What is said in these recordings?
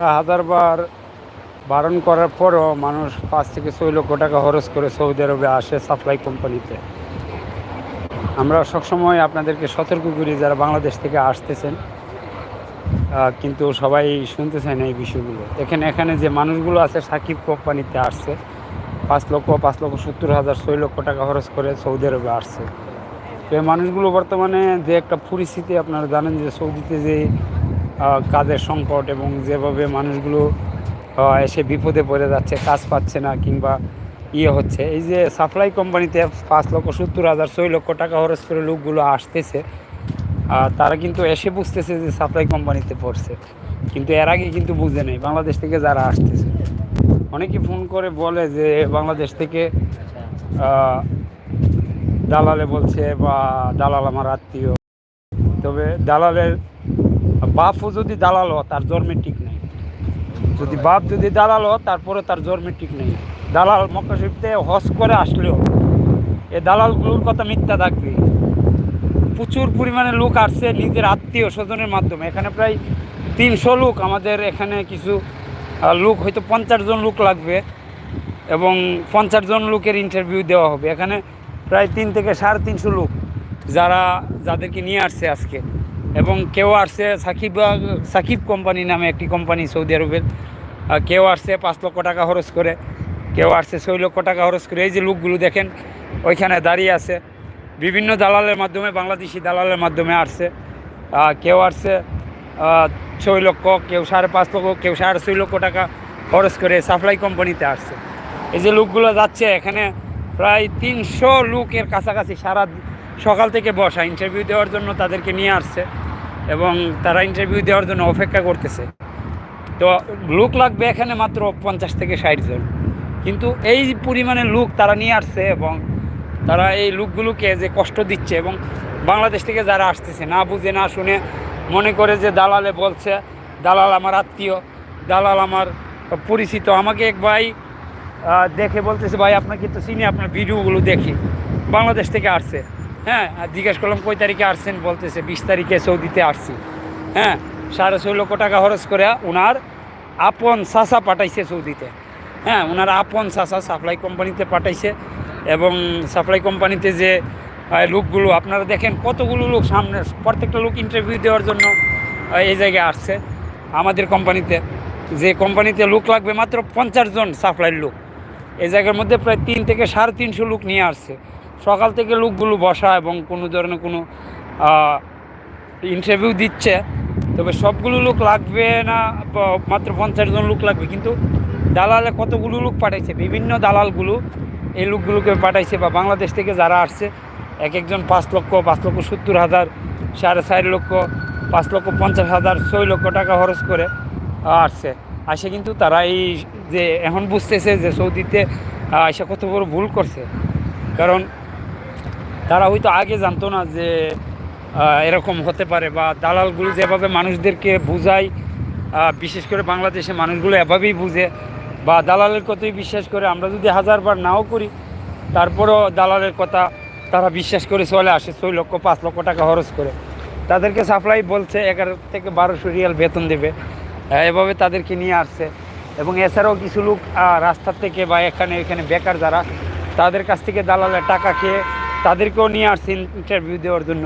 হাজারবার বারণ করার পরও মানুষ পাঁচ থেকে ছয় লক্ষ টাকা খরচ করে সৌদি আরবে আসে সাপ্লাই কোম্পানিতে আমরা সবসময় আপনাদেরকে সতর্ক করি যারা বাংলাদেশ থেকে আসতেছেন কিন্তু সবাই শুনতে চায় না এই বিষয়গুলো। এখানে এখানে যে মানুষগুলো আছে সাকিব কোম্পানিতে আসছে, পাঁচ লক্ষ পাঁচ লক্ষ সত্তর হাজার ছয় লক্ষ টাকা খরচ করে সৌদি আরবে আসছে। তো এই মানুষগুলো বর্তমানে যে একটা পরিস্থিতি, আপনারা জানেন যে সৌদিতে যে কাজের সংকট এবং যেভাবে মানুষগুলো এসে বিপদে পড়ে যাচ্ছে কাজ পাচ্ছে না কিংবা ইয়ে হচ্ছে। এই যে সাপ্লাই কোম্পানিতে পাঁচ লক্ষ সত্তর হাজার ছয় লক্ষ টাকা খরচ করে লোকগুলো আসতেছে আহ, তারা কিন্তু এসে বুঝতেছে যে সাপ্লাই কোম্পানিতে পড়ছে। কিন্তু এর আগে কিন্তু বুঝে নেই বাংলাদেশ থেকে যারা আসতেছে। অনেকে ফোন করে বলে যে বাংলাদেশ থেকে দালালে বলছে বা দালাল আমার আত্মীয়। তবে দালালের বাপও যদি দালাল হয়, তার জন্মের ঠিক নেই। যদি বাপ যদি দালাল হয়, তারপরে তার জন্মের ঠিক নেই। দালাল মক্কা হজ করে আসলেও এ দালালগুলোর কথা মিথ্যা থাকবে। প্রচুর পরিমাণে লোক আসছে নিজের আত্মীয় স্বজনের মাধ্যমে। এখানে প্রায় তিনশো লোক আমাদের এখানে কিছু লোক হয়তো পঞ্চাশ জন লোক লাগবে এবং পঞ্চাশ জন লোকের ইন্টারভিউ দেওয়া হবে। এখানে প্রায় তিন থেকে সাড়ে তিনশো লোক যারা যাদেরকে নিয়ে আসছে আজকে। এবং কেউ আসছে সাকিব সাকিব কোম্পানি নামে একটি কোম্পানি সৌদি আরবের। কেউ আসছে পাঁচ লক্ষ টাকা খরচ করে, কেউ আসছে ছয় লক্ষ টাকা খরচ করে। এই যে লোকগুলো দেখেন, ওইখানে দাঁড়িয়ে আছে। বিভিন্ন দালালের মাধ্যমে, বাংলাদেশি দালালের মাধ্যমে আসছে। কেউ আসছে ছয় লক্ষ, কেউ সাড়ে পাঁচ লক্ষ, কেউ সাড়ে ছয় লক্ষ টাকা খরচ করে সাপ্লাই কোম্পানিতে আসছে। এই যে লোকগুলো যাচ্ছে, এখানে প্রায় তিনশো লোকের কাছাকাছি সারা সকাল থেকে বসা ইন্টারভিউ দেওয়ার জন্য তাদেরকে নিয়ে আসছে এবং তারা ইন্টারভিউ দেওয়ার জন্য অপেক্ষা করতেছে। তো লোক লাগবে এখানে মাত্র পঞ্চাশ থেকে ষাট জন। কিন্তু এই পরিমাণে লোক তারা নিয়ে আসছে এবং তারা এই লোকগুলোকে যে কষ্ট দিচ্ছে এবং বাংলাদেশ থেকে যারা আসতেছে, না বুঝে, না শুনে মনে করে যে দালালে বলছে, দালাল আমার আত্মীয়, দালাল আমার পরিচিত, আমাকে এক ভাই দেখে বলতেছে, ভাই, আপনাকে তো চিনি, আপনার ভিডিওগুলো দেখি। বাংলাদেশ থেকে আসছে। হ্যাঁ আর জিজ্ঞেস করলাম কই তারিখে আসছেন? বলতেছে, বিশ তারিখে সৌদিতে আসছি। হ্যাঁ সাড়ে ছয় লক্ষ টাকা খরচ করে ওনার আপন সাসা পাঠাইছে সৌদিতে। হ্যাঁ ওনার আপন সাসা সাপ্লাই কোম্পানিতে পাঠাইছে এবং সাপ্লাই কোম্পানিতে যে লোকগুলো, আপনারা দেখেন কতগুলো লোক সামনে, প্রত্যেকটা লোক ইন্টারভিউ দেওয়ার জন্য এই জায়গায় আসছে আমাদের কোম্পানিতে যে কোম্পানিতে লোক লাগবে মাত্র পঞ্চাশ জন সাপ্লাইয়ের লোক। এই জায়গার মধ্যে প্রায় তিন থেকে সাড়ে তিনশো লোক নিয়ে আসছে। সকাল থেকে লোকগুলো বসা এবং কোনো ধরনের কোনো ইন্টারভিউ দিচ্ছে। তবে সবগুলো লোক লাগবে না মাত্র পঞ্চাশ জন লোক লাগবে। কিন্তু দালালে কতগুলো লোক পাঠাইছে? বিভিন্ন দালালগুলো এই লোকগুলোকে পাঠাইছে বা বাংলাদেশ থেকে যারা আসছে, এক একজন পাঁচ লক্ষ পাঁচ লক্ষ সত্তর হাজার, সাড়ে চার লক্ষ, পাঁচ লক্ষ পঞ্চাশ হাজার, ছয় লক্ষ টাকা খরচ করে আসছে। আসে কিন্তু তারা এই যে, এখন বুঝতেছে যে সৌদিতে এসে কত বড় ভুল করছে। কারণ তারা হয়তো আগে জানতো না যে এরকম হতে পারে বা দালালগুলো যেভাবে মানুষদেরকে বুঝায় বিশেষ করে বাংলাদেশে মানুষগুলো এভাবেই বুঝে বা দালালের কথাই বিশ্বাস করে। আমরা যদি হাজারবার নাও করি, তারপরও দালালের কথা তারা বিশ্বাস করে চলে আসে, ছয় লক্ষ, পাঁচ লক্ষ টাকা খরচ করে। তাদেরকে সাপ্লাই বলছে, এগারো থেকে বারোশো রিয়াল বেতন দেবে। এভাবে তাদেরকে নিয়ে আসছে। এবং এছাড়াও কিছু লোক রাস্তার থেকে বা এখানে এখানে বেকার যারা, তাদের কাছ থেকে দালালের টাকা খেয়ে তাদেরকেও নিয়ে আসছে ইন্টারভিউ দেওয়ার জন্য।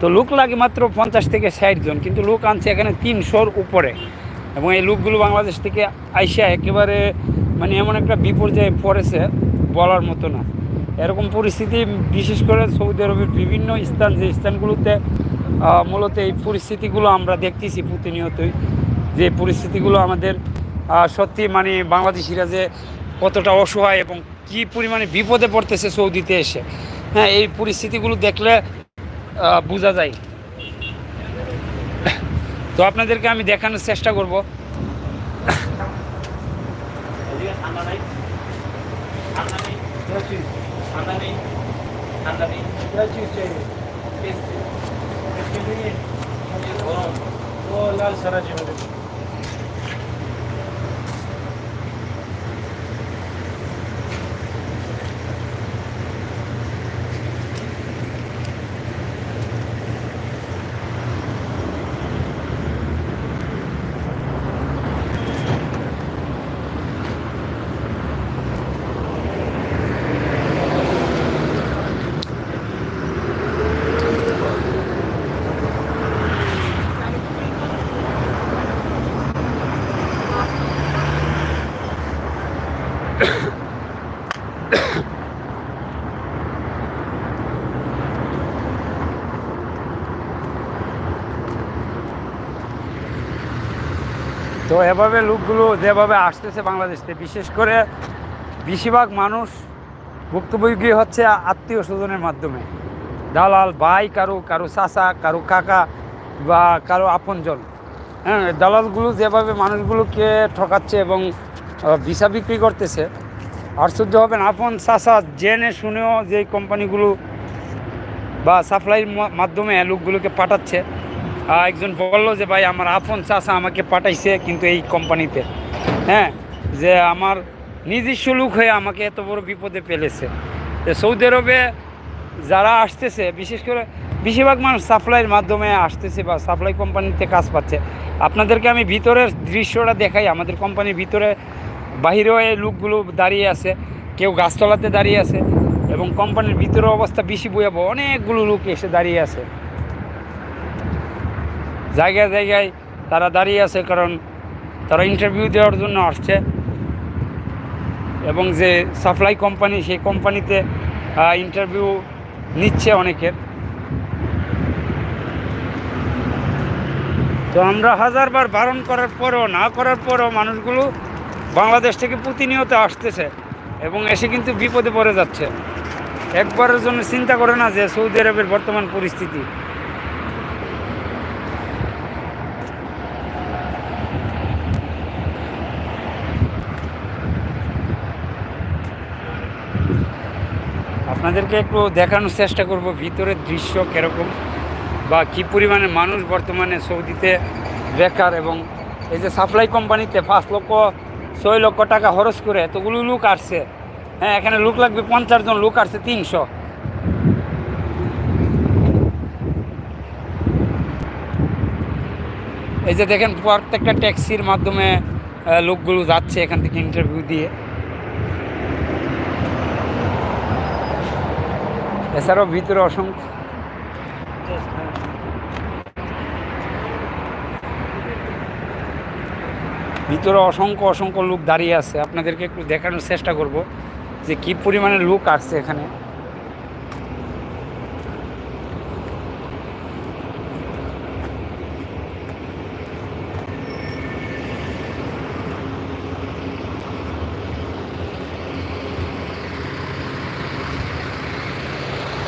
তো লোক লাগে মাত্র পঞ্চাশ থেকে ষাট জন, কিন্তু লোক আনছে এখানে তিনশোর উপরে। এবং এই লোকগুলো বাংলাদেশ থেকে আইসা একেবারে মানে এমন একটা বিপর্যয়ে পড়েছে বলার মতো না। এরকম পরিস্থিতি, বিশেষ করে সৌদি আরবের বিভিন্ন স্থান, যে স্থানগুলোতে মূলত এই পরিস্থিতিগুলো আমরা দেখতেছি প্রতিনিয়তই। যে পরিস্থিতিগুলো আমাদের সত্যি মানে বাংলাদেশিরা যে কতটা অসহায় এবং কি পরিমাণে বিপদে পড়তেছে সৌদিতে এসে। হ্যাঁ এই পরিস্থিতিগুলো দেখলে বোঝা যায়। তো আপনাদেরকে আমি দেখানোর চেষ্টা করব। এদিকে ঠান্ডা নাই ঠান্ডা তো এভাবে লোকগুলো যেভাবে আসতেছে বাংলাদেশ, বিশেষ করে বেশিরভাগ মানুষ ভুক্তভোগী হচ্ছে আত্মীয় স্বজনের মাধ্যমে। দালাল, ভাই, কারও কারও চাচা, কারও কাকা বা কারও আপনজন। হ্যাঁ দালালগুলো যেভাবে মানুষগুলোকে ঠকাচ্ছে এবং ভিসা বিক্রি করতেছে, আশ্চর্য হবেন, আপন চাচা জেনে শুনেও যে কোম্পানিগুলো বা সাপ্লাইয়ের মাধ্যমে লোকগুলোকে পাঠাচ্ছে। একজন বলল যে, ভাই, আমার আপন চাচা আমাকে পাঠাইছে কিন্তু এই কোম্পানিতে। হ্যাঁ যে আমার নিজস্ব লোক হয়ে আমাকে এত বড় বিপদে ফেলেছে। সৌদি আরবে যারা আসতেছে, বিশেষ করে বেশিরভাগ মানুষ সাপ্লাইয়ের মাধ্যমে আসতেছে বা সাপ্লাই কোম্পানিতে কাজ পাচ্ছে। আপনাদেরকে আমি ভিতরের দৃশ্যটা দেখাই। আমাদের কোম্পানির ভিতরে বাহিরেও এই লোকগুলো দাঁড়িয়ে আছে, কেউ গাছতলাতে দাঁড়িয়ে আছে এবং কোম্পানির ভিতরে অবস্থা বেশি বয়াবো অনেকগুলো লোক এসে দাঁড়িয়ে আছে। জায়গায় জায়গায় তারা দাঁড়িয়ে আছে, কারণ তারা ইন্টারভিউ দেওয়ার জন্য আসছে। এবং যে সাপ্লাই কোম্পানি সেই কোম্পানিতে ইন্টারভিউ নিচ্ছে অনেকের তো আমরা হাজারবার বারণ করার পরেও, না করার পরেও মানুষগুলো বাংলাদেশ থেকে প্রতিনিয়ত আসতেছে এবং এসে কিন্তু বিপদে পড়ে যাচ্ছে। একবারের জন্য চিন্তা করে না যে সৌদি আরবের বর্তমান পরিস্থিতি। আপনাদেরকে একটু দেখানোর চেষ্টা করব ভিতরের দৃশ্য কীরকম বা কী পরিমাণে মানুষ বর্তমানে সৌদিতে বেকার এবং এই যে সাপ্লাই কোম্পানিতে পাঁচ লক্ষ, ছয় লক্ষ টাকা খরচ করে এতগুলো লোক আসছে। হ্যাঁ এখানে লোক লাগবে পঞ্চাশ জন, লোক আসছে তিনশো। এই যে দেখেন, প্রত্যেকটা ট্যাক্সির মাধ্যমে লোকগুলো যাচ্ছে এখান থেকে ইন্টারভিউ দিয়ে। এছাড়াও ভিতরে অসংখ্য। ভিতরে অসংখ্য অসংখ্য লোক দাঁড়িয়ে আছে। আপনাদেরকে একটু দেখানোর চেষ্টা করব যে কি পরিমাণে লোক আসছে এখানে।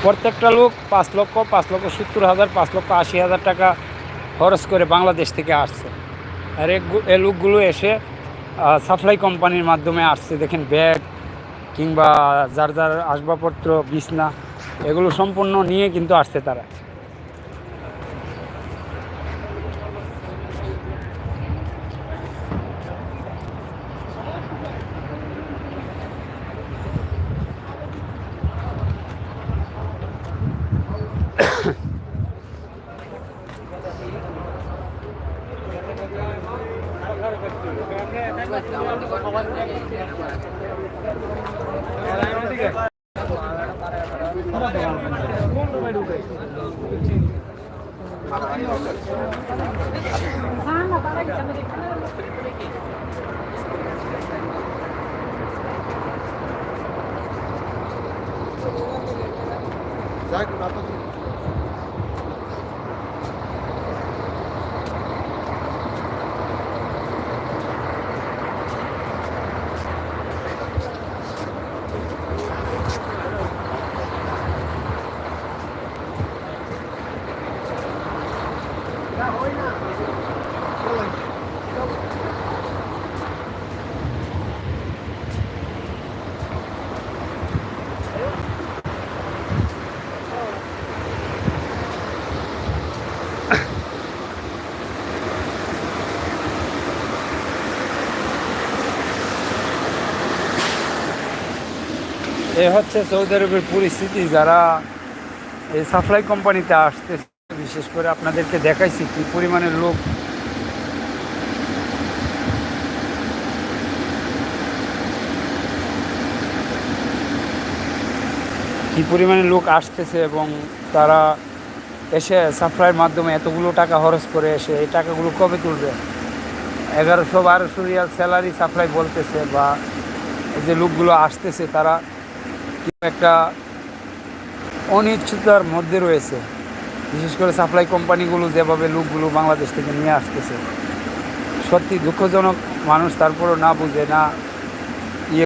প্রত্যেকটা লোক পাঁচ লক্ষ পাঁচ লক্ষ সত্তর হাজার, পাঁচ লক্ষ আশি হাজার টাকা খরচ করে বাংলাদেশ থেকে আসছে। আর এ লোকগুলো এসে সাপ্লাই কোম্পানির মাধ্যমে আসছে। দেখেন ব্যাগ কিংবা যার যার আসবাবপত্র, বিছনা, এগুলো সম্পূর্ণ নিয়ে কিন্তু আসছে তারা। Zaten atlatın. এ হচ্ছে সৌদি আরবের পরিস্থিতি, যারা এই সাপ্লাই কোম্পানিতে আসতে বিশেষ করে আপনাদেরকে দেখাইছি কি পরিমাণের লোক। কি পরিমাণে লোক আসতেছে এবং তারা এসে সাপ্লাইয়ের মাধ্যমে এতগুলো টাকা খরচ করে এসে এই টাকাগুলো কবে তুলবে? এগারোশো বারোশো রিয়াল স্যালারি সাপ্লাই বলতেছে বা এই যে লোকগুলো আসতেছে, তারা একটা অনিশ্চয়তার মধ্যে রয়েছে। বিশেষ করে সাপ্লাই কোম্পানিগুলো যেভাবে লোকগুলো বাংলাদেশ থেকে নিয়ে আসতেছে। সত্যি দুঃখজনক মানুষ, তারপরও না বুঝে, না